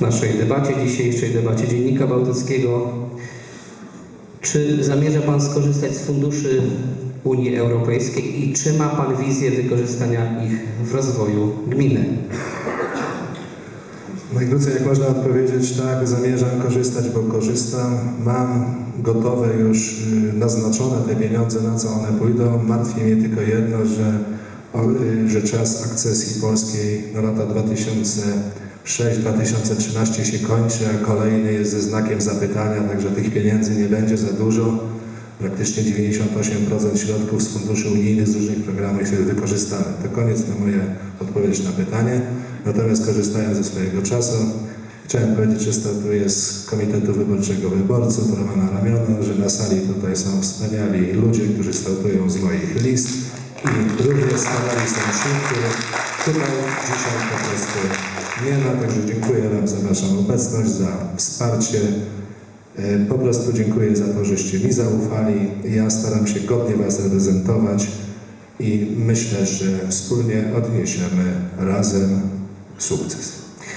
naszej debacie, dzisiejszej debacie Dziennika Bałtyckiego. Czy zamierza Pan skorzystać z funduszy Unii Europejskiej i czy ma Pan wizję wykorzystania ich w rozwoju gminy? Najkrócej jak można odpowiedzieć, tak, zamierzam korzystać, bo korzystam. Mam gotowe już y, naznaczone te pieniądze, na co one pójdą. Martwi mnie tylko jedno, że, y, że czas akcesji polskiej na lata 2006-2013 się kończy, a kolejny jest ze znakiem zapytania, także tych pieniędzy nie będzie za dużo. Praktycznie 98% środków z funduszy unijnych z różnych programów jest wykorzystane. To koniec na moje odpowiedź na pytanie. Natomiast korzystając ze swojego czasu, chciałem powiedzieć, że startuję z Komitetu Wyborczego Wyborców Romana Ramiona, że na sali tutaj są wspaniali ludzie, którzy startują z moich list i również wspaniali są ci, których tutaj dzisiaj po prostu ma. Także dziękuję Wam za Waszą obecność, za wsparcie. E, Po prostu dziękuję za to, żeście mi zaufali. Ja staram się godnie Was reprezentować i myślę, że wspólnie odniesiemy razem sukces.